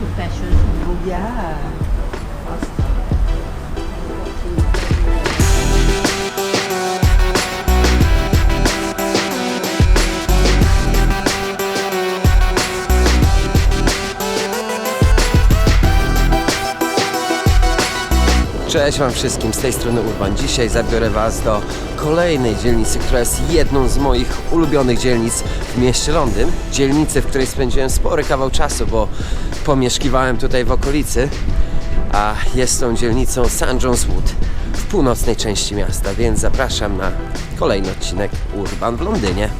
profession. Yeah. Cześć Wam wszystkim, z tej strony Urban. Dzisiaj zabiorę Was do kolejnej dzielnicy, która jest jedną z moich ulubionych dzielnic w mieście Londyn. Dzielnicy, w której spędziłem spory kawał czasu, bo pomieszkiwałem tutaj w okolicy, a jest tą dzielnicą St. John's Wood w północnej części miasta, więc zapraszam na kolejny odcinek Urban w Londynie.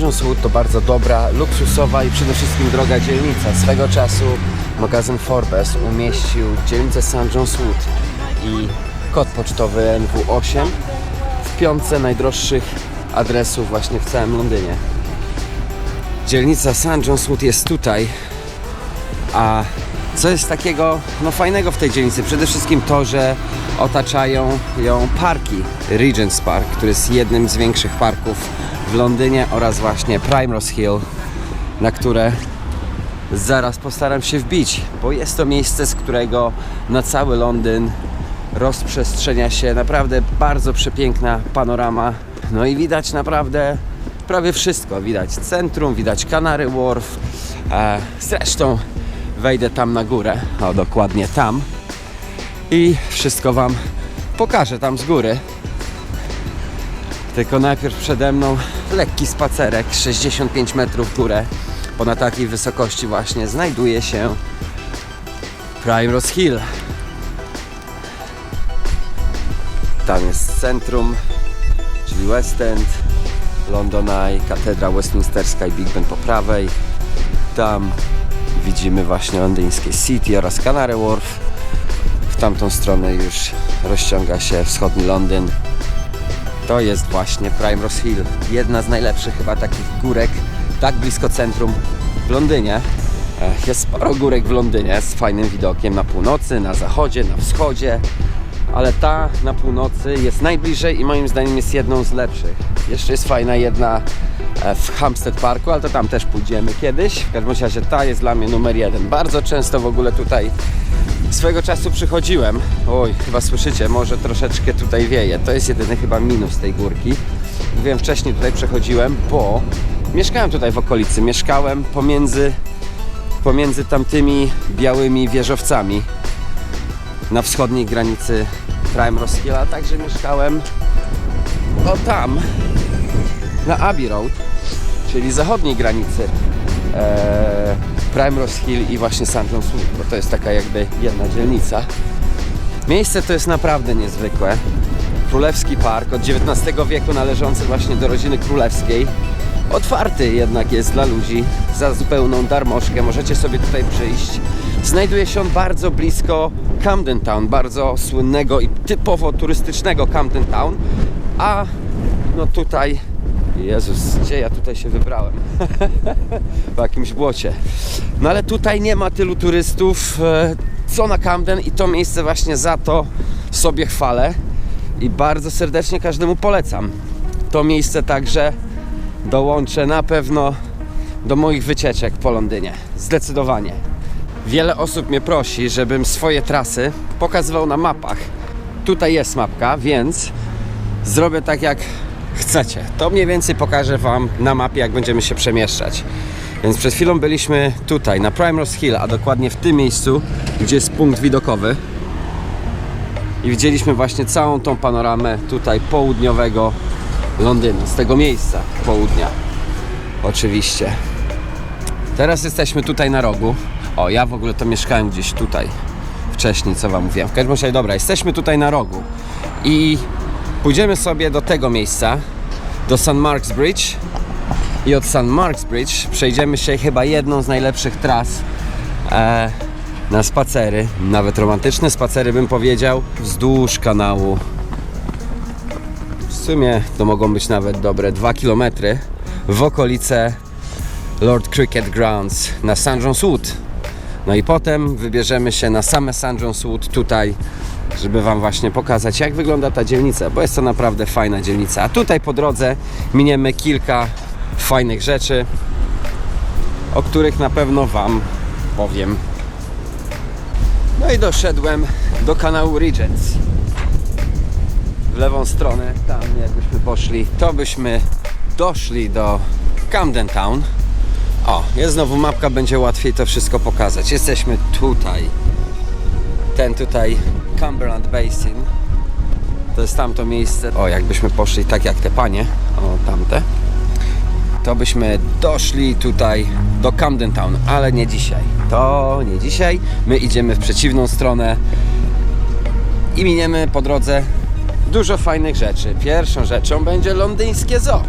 John's Wood to bardzo dobra, luksusowa i przede wszystkim droga dzielnica. Swego czasu magazyn Forbes umieścił dzielnicę St. John's Wood i kod pocztowy NW8 w piątce najdroższych adresów właśnie w całym Londynie. Dzielnica St. John's Wood jest tutaj, a co jest takiego no, fajnego w tej dzielnicy? Przede wszystkim to, że otaczają ją parki. Regent's Park, który jest jednym z większych parków w Londynie oraz właśnie Primrose Hill, na które zaraz postaram się wbić, bo jest to miejsce, z którego na cały Londyn rozprzestrzenia się naprawdę bardzo przepiękna panorama. No i widać naprawdę prawie wszystko. Widać centrum, widać Canary Wharf. E, zresztą wejdę tam na górę, o dokładnie tam i wszystko Wam pokażę tam z góry. Tylko najpierw przede mną lekki spacerek, 65 metrów górę, bo na takiej wysokości właśnie znajduje się Primrose Hill. Tam jest centrum, czyli West End, London Eye, katedra westminsterska i Big Ben po prawej. Tam widzimy właśnie londyńskie City oraz Canary Wharf. W tamtą stronę już rozciąga się wschodni Londyn. To jest właśnie Primrose Hill, jedna z najlepszych chyba takich górek, tak blisko centrum w Londynie. Ech, Jest sporo górek w Londynie z fajnym widokiem na północy, na zachodzie, na wschodzie, ale ta na północy jest najbliżej i moim zdaniem jest jedną z lepszych. Jeszcze jest fajna jedna e, w Hampstead Parku, ale to tam też pójdziemy kiedyś. W każdym razie ta jest dla mnie numer jeden. Bardzo często w ogóle tutaj swego czasu przychodziłem. Oj, chyba słyszycie, może troszeczkę tutaj wieje. To jest jedyny chyba minus tej górki. Wiem, wcześniej tutaj przechodziłem, bo mieszkałem tutaj w okolicy. Mieszkałem pomiędzy, pomiędzy tamtymi białymi wieżowcami na wschodniej granicy Primrose Hill, a także mieszkałem o tam, na Abbey Road, czyli zachodniej granicy e, Primrose Hill i właśnie St. John's bo to jest taka jakby jedna dzielnica. Miejsce to jest naprawdę niezwykłe. Królewski Park od XIX wieku należący właśnie do rodziny królewskiej. Otwarty jednak jest dla ludzi za zupełną darmożkę. Możecie sobie tutaj przyjść. Znajduje się on bardzo blisko Camden Town, bardzo słynnego i typowo turystycznego Camden Town. A no tutaj Jezus, gdzie ja tutaj się wybrałem? po jakimś błocie. No ale tutaj nie ma tylu turystów e, co na Camden i to miejsce właśnie za to sobie chwalę i bardzo serdecznie każdemu polecam. To miejsce także dołączę na pewno do moich wycieczek po Londynie. Zdecydowanie. Wiele osób mnie prosi, żebym swoje trasy pokazywał na mapach. Tutaj jest mapka, więc zrobię tak jak chcecie. To mniej więcej pokażę Wam na mapie, jak będziemy się przemieszczać. Więc przed chwilą byliśmy tutaj, na Primrose Hill, a dokładnie w tym miejscu, gdzie jest punkt widokowy. I widzieliśmy właśnie całą tą panoramę tutaj południowego Londynu, z tego miejsca południa. Oczywiście. Teraz jesteśmy tutaj na rogu. O, ja w ogóle to mieszkałem gdzieś tutaj wcześniej, co Wam mówiłem. W każdym razie, dobra, jesteśmy tutaj na rogu i pójdziemy sobie do tego miejsca, do St. Mark's Bridge i od St. Mark's Bridge przejdziemy się chyba jedną z najlepszych tras e, na spacery, nawet romantyczne spacery bym powiedział, wzdłuż kanału. W sumie to mogą być nawet dobre 2 km w okolice Lord Cricket Grounds na St. John's Wood. No i potem wybierzemy się na same St. John's Wood tutaj, żeby Wam właśnie pokazać, jak wygląda ta dzielnica, bo jest to naprawdę fajna dzielnica. A tutaj po drodze miniemy kilka fajnych rzeczy, o których na pewno Wam powiem. No i doszedłem do kanału Regents. W lewą stronę, tam jakbyśmy poszli, to byśmy doszli do Camden Town. O, jest znowu mapka, będzie łatwiej to wszystko pokazać. Jesteśmy tutaj. Ten tutaj Cumberland Basin. To jest tamto miejsce. O, jakbyśmy poszli tak jak te panie, o tamte, to byśmy doszli tutaj do Camden Town, ale nie dzisiaj. To nie dzisiaj. My idziemy w przeciwną stronę i miniemy po drodze dużo fajnych rzeczy. Pierwszą rzeczą będzie londyńskie zoo.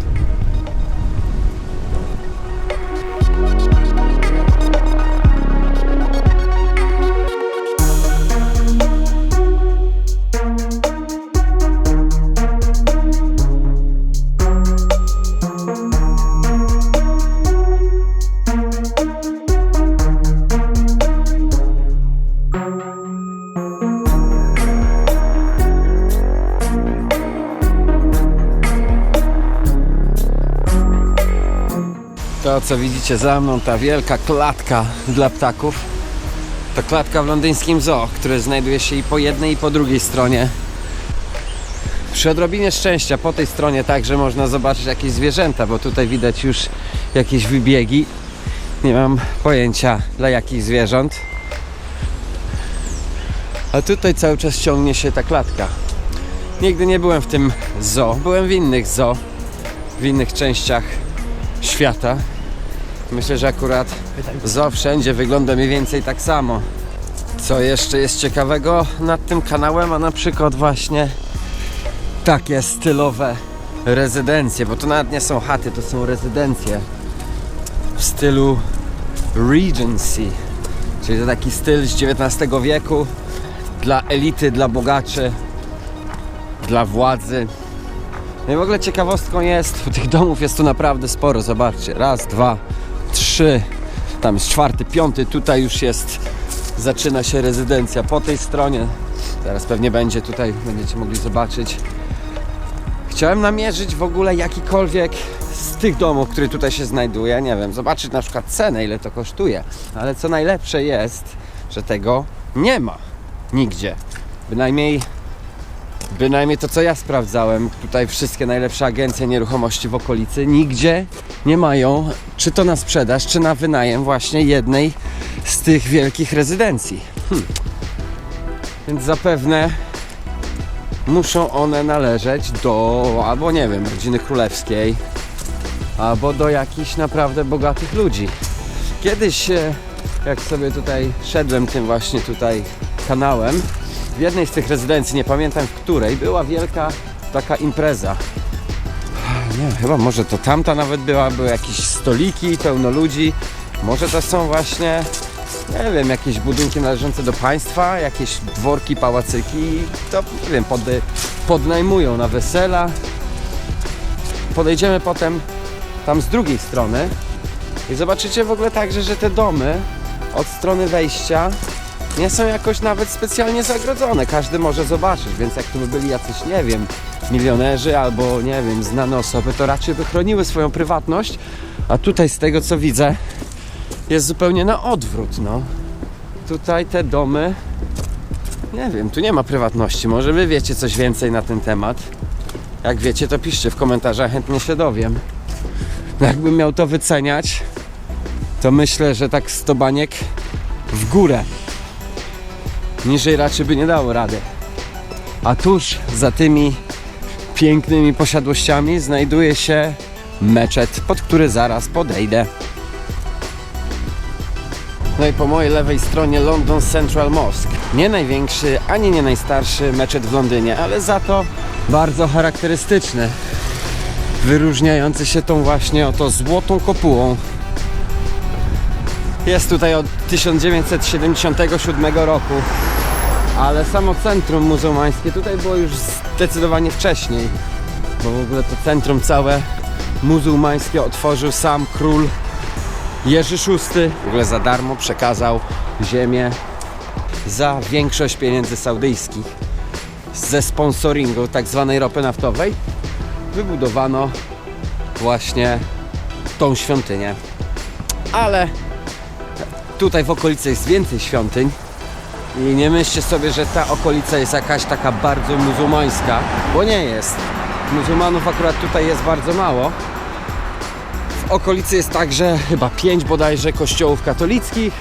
To co widzicie za mną, ta wielka klatka dla ptaków to klatka w londyńskim zoo, które znajduje się i po jednej i po drugiej stronie. Przy odrobinie szczęścia po tej stronie także można zobaczyć jakieś zwierzęta, bo tutaj widać już jakieś wybiegi. Nie mam pojęcia dla jakich zwierząt. A tutaj cały czas ciągnie się ta klatka. Nigdy nie byłem w tym zoo. Byłem w innych zoo, w innych częściach świata. Myślę, że akurat zoo wszędzie wygląda mniej więcej tak samo. Co jeszcze jest ciekawego nad tym kanałem, a na przykład właśnie takie stylowe rezydencje, bo to nawet nie są chaty, to są rezydencje w stylu Regency, czyli to taki styl z XIX wieku dla elity, dla bogaczy, dla władzy. No i w ogóle ciekawostką jest, tych domów jest tu naprawdę sporo, zobaczcie, raz, dwa, trzy, tam jest czwarty, piąty, tutaj już jest, zaczyna się rezydencja po tej stronie, teraz pewnie będzie tutaj, będziecie mogli zobaczyć. Chciałem namierzyć w ogóle jakikolwiek z tych domów, które tutaj się znajduje, nie wiem, zobaczyć na przykład cenę, ile to kosztuje, ale co najlepsze jest, że tego nie ma nigdzie, bynajmniej Bynajmniej to, co ja sprawdzałem, tutaj wszystkie najlepsze agencje nieruchomości w okolicy nigdzie nie mają, czy to na sprzedaż, czy na wynajem właśnie jednej z tych wielkich rezydencji. Hmm. Więc zapewne muszą one należeć do, albo nie wiem, rodziny królewskiej, albo do jakichś naprawdę bogatych ludzi. Kiedyś, e, jak sobie tutaj szedłem tym właśnie tutaj kanałem, w jednej z tych rezydencji, nie pamiętam w której, była wielka taka impreza. Nie wiem, chyba może to tamta nawet była, były jakieś stoliki, pełno ludzi. Może to są właśnie, nie wiem, jakieś budynki należące do państwa, jakieś dworki, pałacyki. To, nie wiem, pod, podnajmują na wesela. Podejdziemy potem tam z drugiej strony i zobaczycie w ogóle także, że te domy od strony wejścia nie są jakoś nawet specjalnie zagrodzone. Każdy może zobaczyć, więc jak tu by byli jacyś, nie wiem, milionerzy albo, nie wiem, znane osoby, to raczej by chroniły swoją prywatność, a tutaj z tego co widzę jest zupełnie na odwrót, no. Tutaj te domy, nie wiem, tu nie ma prywatności. Może wy wiecie coś więcej na ten temat. Jak wiecie, to piszcie w komentarzach, chętnie się dowiem. No Jakbym miał to wyceniać, to myślę, że tak 100 baniek w górę. Niżej raczej by nie dało rady. A tuż za tymi pięknymi posiadłościami znajduje się meczet, pod który zaraz podejdę. No i po mojej lewej stronie London Central Mosque. Nie największy, ani nie najstarszy meczet w Londynie, ale za to bardzo charakterystyczny. Wyróżniający się tą właśnie oto złotą kopułą. Jest tutaj od 1977 roku, ale samo centrum muzułmańskie tutaj było już zdecydowanie wcześniej, bo w ogóle to centrum całe muzułmańskie otworzył sam król Jerzy VI w ogóle za darmo przekazał ziemię za większość pieniędzy saudyjskich ze sponsoringu tak zwanej ropy naftowej wybudowano właśnie tą świątynię. Ale tutaj w okolicy jest więcej świątyń i nie myślcie sobie, że ta okolica jest jakaś taka bardzo muzułmańska, bo nie jest. Muzułmanów akurat tutaj jest bardzo mało. W okolicy jest także chyba pięć bodajże kościołów katolickich,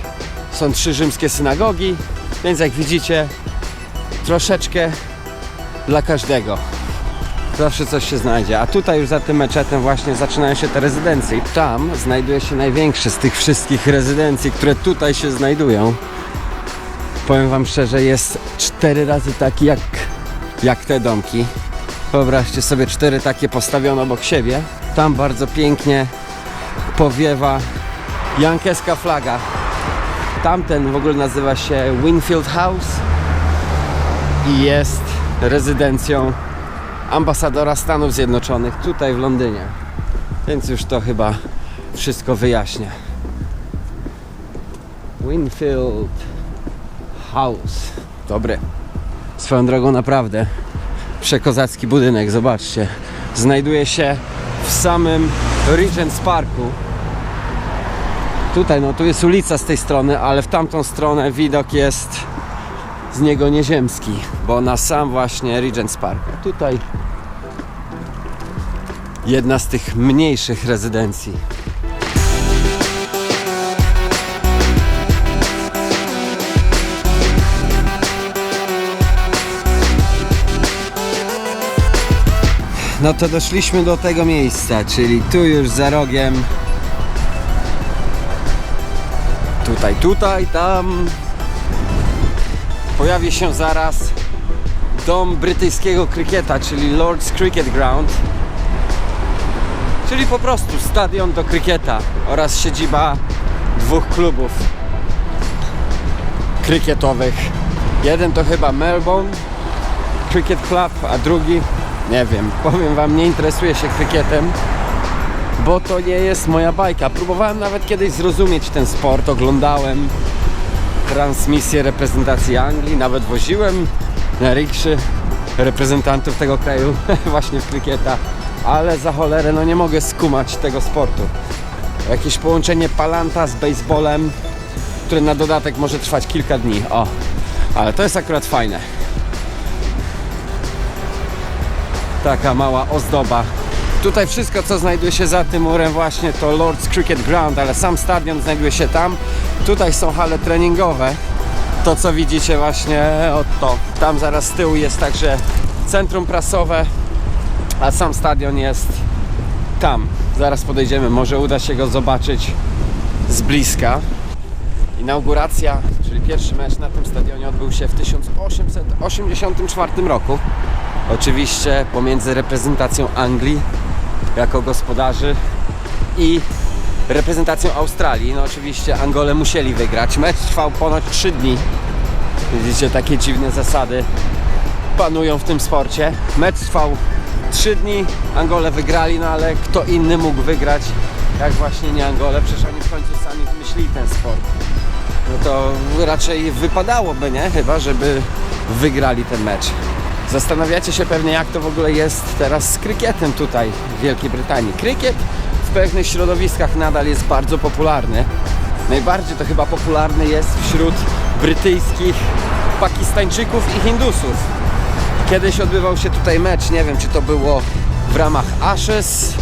są trzy rzymskie synagogi, więc jak widzicie, troszeczkę dla każdego. Zawsze coś się znajdzie. A tutaj już za tym meczetem właśnie zaczynają się te rezydencje. I tam znajduje się największy z tych wszystkich rezydencji, które tutaj się znajdują. Powiem Wam szczerze, jest cztery razy taki jak, jak te domki. Wyobraźcie sobie cztery takie postawione obok siebie. Tam bardzo pięknie powiewa jankeska flaga. Tamten w ogóle nazywa się Winfield House i jest rezydencją ambasadora Stanów Zjednoczonych tutaj w Londynie. Więc już to chyba wszystko wyjaśnia. Winfield House. Dobry. Swoją drogą naprawdę przekozacki budynek, zobaczcie. Znajduje się w samym Regent's Parku. Tutaj, no tu jest ulica z tej strony, ale w tamtą stronę widok jest z niego nieziemski, bo na sam właśnie Regent's Park. Tutaj jedna z tych mniejszych rezydencji. No to doszliśmy do tego miejsca, czyli tu już za rogiem. Tutaj, tutaj, tam. Pojawi się zaraz dom brytyjskiego krykieta, czyli Lord's Cricket Ground. Czyli po prostu stadion do krykieta oraz siedziba dwóch klubów krykietowych. Jeden to chyba Melbourne Cricket Club, a drugi nie wiem, powiem wam, nie interesuję się krykietem, bo to nie jest moja bajka. Próbowałem nawet kiedyś zrozumieć ten sport, oglądałem transmisję reprezentacji Anglii, nawet woziłem na rikszy reprezentantów tego kraju właśnie w krykieta, ale za cholerę no nie mogę skumać tego sportu. Jakieś połączenie palanta z baseballem, które na dodatek może trwać kilka dni. O, ale to jest akurat fajne. taka mała ozdoba. Tutaj wszystko, co znajduje się za tym murem właśnie to Lord's Cricket Ground, ale sam stadion znajduje się tam. Tutaj są hale treningowe. To, co widzicie właśnie, oto. Tam zaraz z tyłu jest także centrum prasowe, a sam stadion jest tam. Zaraz podejdziemy, może uda się go zobaczyć z bliska. Inauguracja, czyli pierwszy mecz na tym stadionie odbył się w 1884 roku. Oczywiście pomiędzy reprezentacją Anglii jako gospodarzy i reprezentacją Australii. No oczywiście Angole musieli wygrać. Mecz trwał ponad 3 dni. Widzicie, takie dziwne zasady panują w tym sporcie. Mecz trwał 3 dni, Angole wygrali, no ale kto inny mógł wygrać, jak właśnie nie Angole, przecież oni w końcu sami wymyślili ten sport. No to raczej wypadałoby, nie? Chyba, żeby wygrali ten mecz. Zastanawiacie się pewnie, jak to w ogóle jest teraz z krykietem tutaj w Wielkiej Brytanii. Krykiet w pewnych środowiskach nadal jest bardzo popularny. Najbardziej to chyba popularny jest wśród brytyjskich Pakistańczyków i Hindusów. Kiedyś odbywał się tutaj mecz, nie wiem czy to było w ramach Ashes,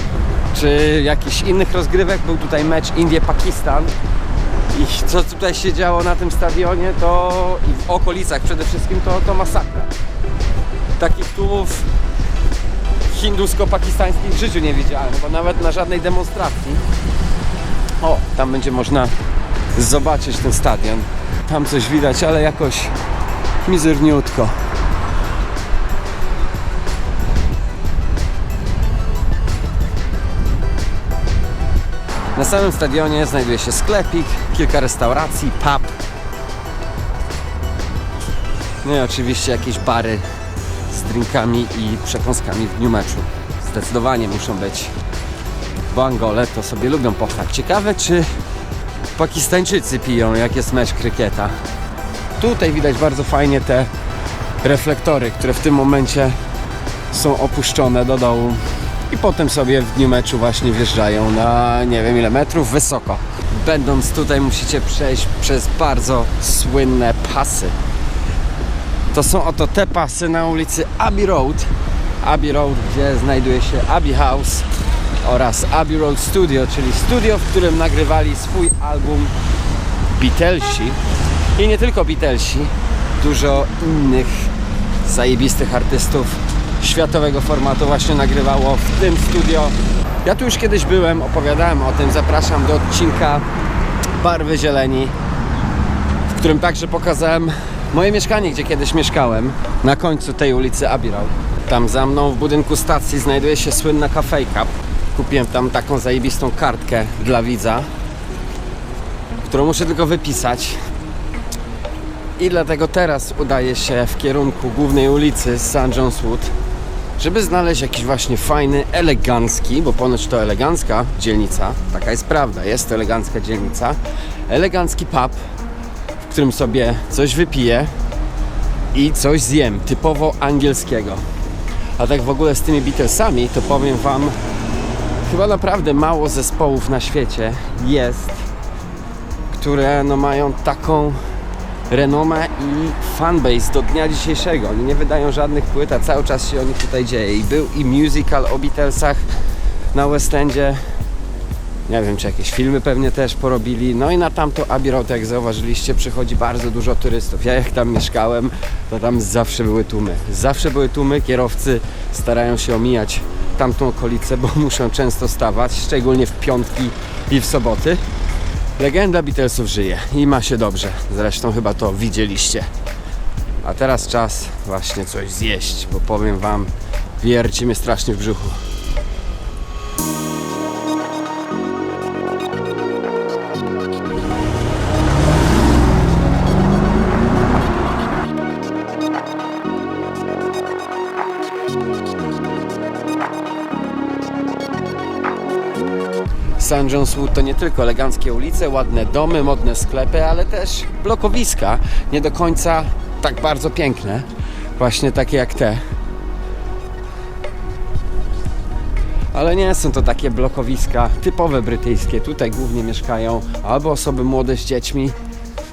czy jakichś innych rozgrywek. Był tutaj mecz Indie-Pakistan. I co tutaj się działo na tym stadionie, to i w okolicach przede wszystkim, to, to masakra. Takich tłumów hindusko-pakistańskich w życiu nie widziałem, bo nawet na żadnej demonstracji. O, tam będzie można zobaczyć ten stadion. Tam coś widać, ale jakoś mizerniutko. Na samym stadionie znajduje się sklepik, kilka restauracji, pub. No i oczywiście jakieś bary z drinkami i przekąskami w dniu meczu. Zdecydowanie muszą być. Bo Angole to sobie lubią pochlać. Ciekawe, czy Pakistańczycy piją, jak jest mecz krykieta. Tutaj widać bardzo fajnie te reflektory, które w tym momencie są opuszczone do dołu i potem sobie w dniu meczu właśnie wjeżdżają na nie wiem ile metrów wysoko. Będąc tutaj musicie przejść przez bardzo słynne pasy. To są oto te pasy na ulicy Abbey Road. Abbey Road, gdzie znajduje się Abbey House oraz Abbey Road Studio, czyli studio, w którym nagrywali swój album Beatlesi. I nie tylko Beatlesi, dużo innych zajebistych artystów światowego formatu właśnie nagrywało w tym studio. Ja tu już kiedyś byłem, opowiadałem o tym, zapraszam do odcinka Barwy Zieleni, w którym także pokazałem moje mieszkanie, gdzie kiedyś mieszkałem, na końcu tej ulicy Abbey. Tam za mną w budynku stacji znajduje się słynna kafejka. Kupiłem tam taką zajebistą kartkę dla widza, którą muszę tylko wypisać. I dlatego teraz udaję się w kierunku głównej ulicy St. John's Wood, żeby znaleźć jakiś właśnie fajny, elegancki, bo ponoć to elegancka dzielnica, taka jest prawda, jest to elegancka dzielnica, elegancki pub, w którym sobie coś wypiję i coś zjem, typowo angielskiego. A tak w ogóle z tymi Beatlesami, to powiem Wam, chyba naprawdę mało zespołów na świecie jest, które no mają taką renomę i fanbase do dnia dzisiejszego. Oni nie wydają żadnych płyt, a cały czas się o nich tutaj dzieje. I był i musical o Beatlesach na West Endzie. Nie wiem, czy jakieś filmy pewnie też porobili. No i na tamto Abbey Road, jak zauważyliście, przychodzi bardzo dużo turystów. Ja jak tam mieszkałem, to tam zawsze były tłumy. Zawsze były tłumy, kierowcy starają się omijać tamtą okolicę, bo muszą często stawać, szczególnie w piątki i w soboty. Legenda Beatlesów żyje i ma się dobrze. Zresztą chyba to widzieliście. A teraz czas właśnie coś zjeść, bo powiem wam, wierci mnie strasznie w brzuchu. St. John's Wood to nie tylko eleganckie ulice, ładne domy, modne sklepy, ale też blokowiska, nie do końca tak bardzo piękne, właśnie takie jak te. Ale nie są to takie blokowiska typowe brytyjskie. Tutaj głównie mieszkają albo osoby młode z dziećmi,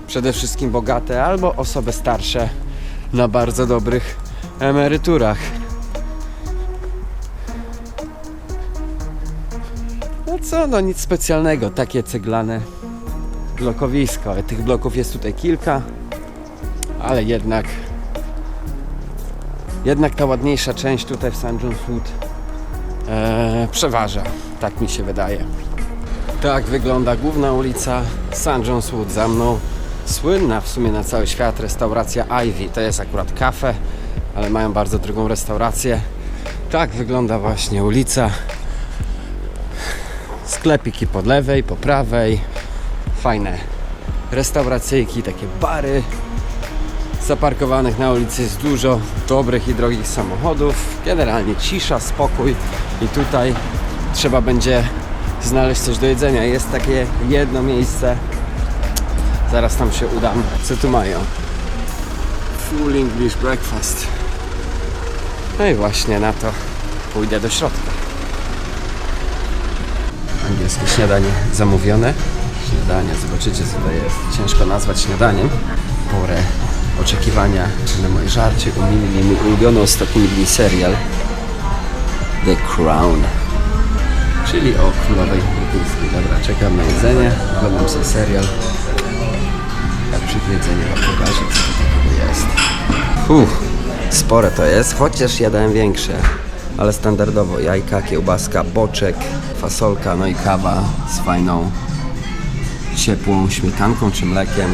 przede wszystkim bogate, albo osoby starsze na bardzo dobrych emeryturach. Co, no nic specjalnego, takie ceglane blokowisko. Tych bloków jest tutaj kilka, ale jednak jednak ta ładniejsza część tutaj w St. John's Wood e, przeważa, tak mi się wydaje. Tak wygląda główna ulica St. John's Wood za mną. Słynna w sumie na cały świat restauracja Ivy. To jest akurat kafe, ale mają bardzo drogą restaurację. Tak wygląda właśnie ulica sklepiki po lewej, po prawej, fajne restauracyjki, takie bary. Zaparkowanych na ulicy jest dużo dobrych i drogich samochodów. Generalnie cisza, spokój i tutaj trzeba będzie znaleźć coś do jedzenia. Jest takie jedno miejsce. Zaraz tam się udam. Co tu mają? Full English breakfast. No i właśnie na to pójdę do środka angielskie śniadanie zamówione. Śniadanie, zobaczycie co to jest. Ciężko nazwać śniadaniem. Porę oczekiwania na moje żarcie. Umili mnie mój ulubiony ostatni dni serial The Crown. Czyli o królowej brytyjskiej. Dobra, czekam na jedzenie. Oglądam sobie serial. A przed jedzeniem wam pokażę co to jest. Uff, spore to jest, chociaż jadałem większe ale standardowo jajka, kiełbaska, boczek, fasolka, no i kawa z fajną, ciepłą śmietanką czy mlekiem.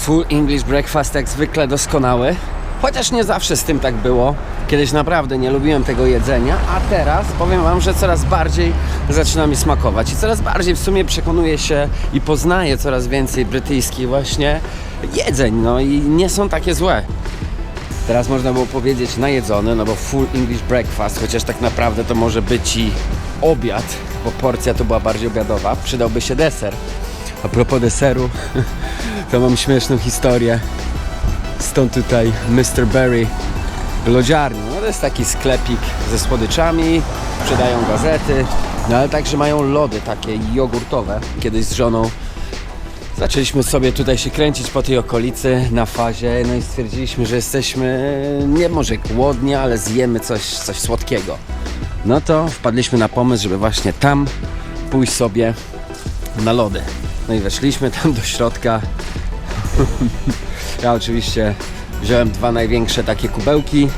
Full English breakfast jak zwykle doskonały, chociaż nie zawsze z tym tak było. Kiedyś naprawdę nie lubiłem tego jedzenia, a teraz powiem Wam, że coraz bardziej zaczyna mi smakować i coraz bardziej w sumie przekonuję się i poznaję coraz więcej brytyjskich właśnie jedzeń, no i nie są takie złe. Teraz można było powiedzieć najedzony, no bo full English breakfast, chociaż tak naprawdę to może być i obiad, bo porcja to była bardziej obiadowa, przydałby się deser. A propos deseru, to mam śmieszną historię. Stąd tutaj Mr. Berry lodziarni. No to jest taki sklepik ze słodyczami, sprzedają gazety, no ale także mają lody takie jogurtowe. Kiedyś z żoną zaczęliśmy sobie tutaj się kręcić po tej okolicy na fazie, no i stwierdziliśmy, że jesteśmy nie może głodni, ale zjemy coś, coś słodkiego. No to wpadliśmy na pomysł, żeby właśnie tam pójść sobie na lody. No i weszliśmy tam do środka. Ja oczywiście wziąłem dwa największe takie kubełki,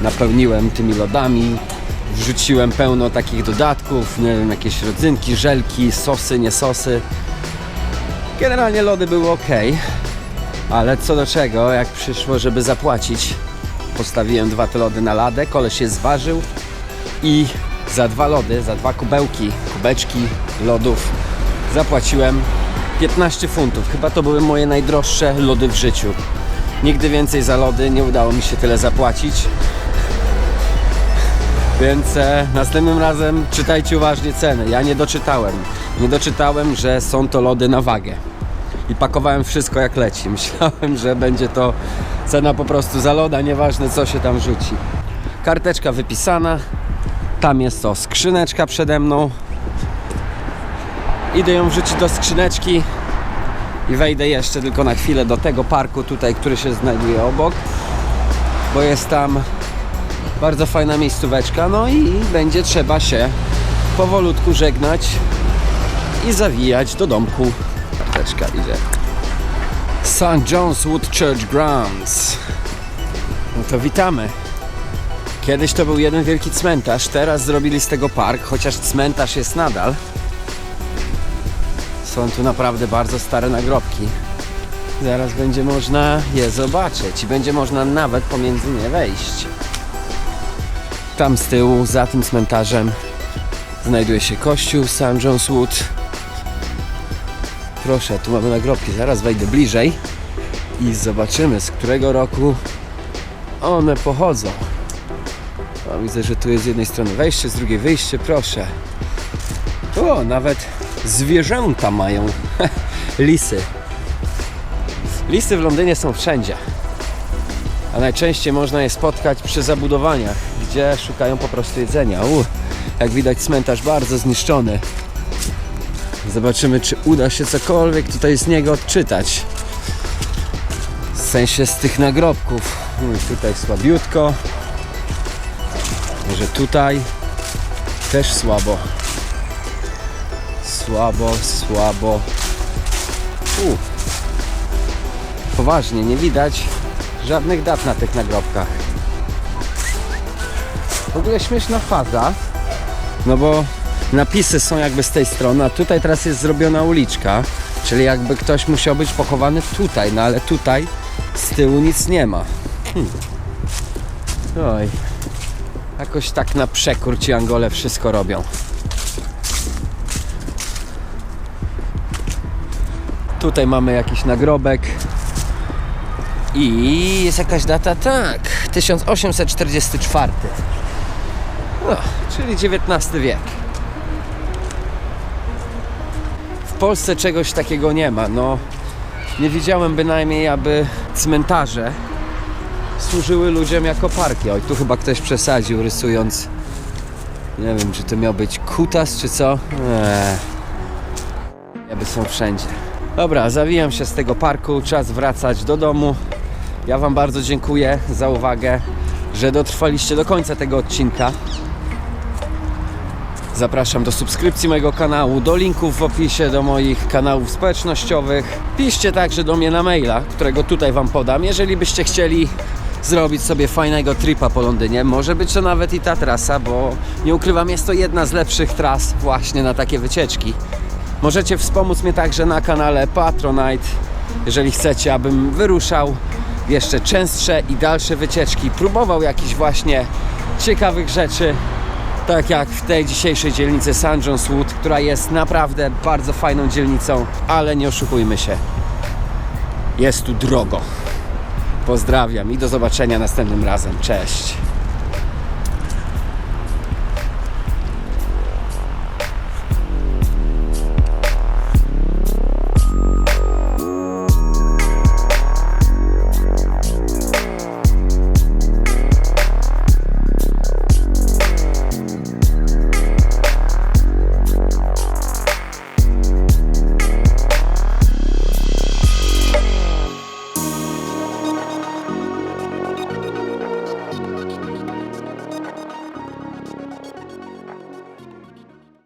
napełniłem tymi lodami, wrzuciłem pełno takich dodatków, nie wiem, jakieś rodzynki, żelki, sosy, nie sosy. Generalnie lody były ok, ale co do czego, jak przyszło, żeby zapłacić, postawiłem dwa te lody na ladę, koleś się zważył i za dwa lody, za dwa kubełki, kubeczki lodów zapłaciłem 15 funtów. Chyba to były moje najdroższe lody w życiu. Nigdy więcej za lody nie udało mi się tyle zapłacić. Więc e, następnym razem czytajcie uważnie ceny. Ja nie doczytałem. Nie doczytałem, że są to lody na wagę. I pakowałem wszystko jak leci. Myślałem, że będzie to cena po prostu za loda, nieważne co się tam rzuci. Karteczka wypisana. Tam jest to skrzyneczka przede mną. Idę ją wrzucić do skrzyneczki i wejdę jeszcze tylko na chwilę do tego parku tutaj, który się znajduje obok, bo jest tam bardzo fajna miejscóweczka, no i będzie trzeba się powolutku żegnać i zawijać do domku. Karteczka idzie. St. John's Wood Church Grounds. No to witamy. Kiedyś to był jeden wielki cmentarz, teraz zrobili z tego park, chociaż cmentarz jest nadal. Są tu naprawdę bardzo stare nagrobki. Zaraz będzie można je zobaczyć i będzie można nawet pomiędzy nie wejść. Tam z tyłu, za tym cmentarzem, znajduje się kościół St. John's Wood. Proszę, tu mamy nagrobki. Zaraz wejdę bliżej i zobaczymy, z którego roku one pochodzą. O, widzę, że tu jest z jednej strony wejście, z drugiej wyjście. Proszę. O, nawet zwierzęta mają. Lisy. Lisy w Londynie są wszędzie. Najczęściej można je spotkać przy zabudowaniach, gdzie szukają po prostu jedzenia. U, jak widać cmentarz bardzo zniszczony. Zobaczymy, czy uda się cokolwiek tutaj z niego odczytać. W sensie z tych nagrobków. U, tutaj słabiutko. Może tutaj też słabo. Słabo, słabo. U. Poważnie, nie widać żadnych dat na tych nagrobkach. W ogóle śmieszna faza, no bo napisy są jakby z tej strony, a tutaj teraz jest zrobiona uliczka, czyli jakby ktoś musiał być pochowany tutaj, no ale tutaj z tyłu nic nie ma. Hmm. Oj, jakoś tak na przekór ci Angole wszystko robią. Tutaj mamy jakiś nagrobek. I jest jakaś data, tak, 1844. No, czyli XIX wiek. W Polsce czegoś takiego nie ma. No, nie widziałem bynajmniej, aby cmentarze służyły ludziom jako parki. Oj, tu chyba ktoś przesadził, rysując. Nie wiem, czy to miał być kutas, czy co. Eee. Jakby są wszędzie. Dobra, zawijam się z tego parku, czas wracać do domu. Ja Wam bardzo dziękuję za uwagę, że dotrwaliście do końca tego odcinka. Zapraszam do subskrypcji mojego kanału, do linków w opisie do moich kanałów społecznościowych. Piszcie także do mnie na maila, którego tutaj Wam podam, jeżeli byście chcieli zrobić sobie fajnego tripa po Londynie. Może być to nawet i ta trasa, bo nie ukrywam, jest to jedna z lepszych tras właśnie na takie wycieczki. Możecie wspomóc mnie także na kanale Patronite, jeżeli chcecie, abym wyruszał jeszcze częstsze i dalsze wycieczki, próbował jakichś właśnie ciekawych rzeczy, tak jak w tej dzisiejszej dzielnicy St. John's Wood, która jest naprawdę bardzo fajną dzielnicą, ale nie oszukujmy się, jest tu drogo. Pozdrawiam i do zobaczenia następnym razem. Cześć!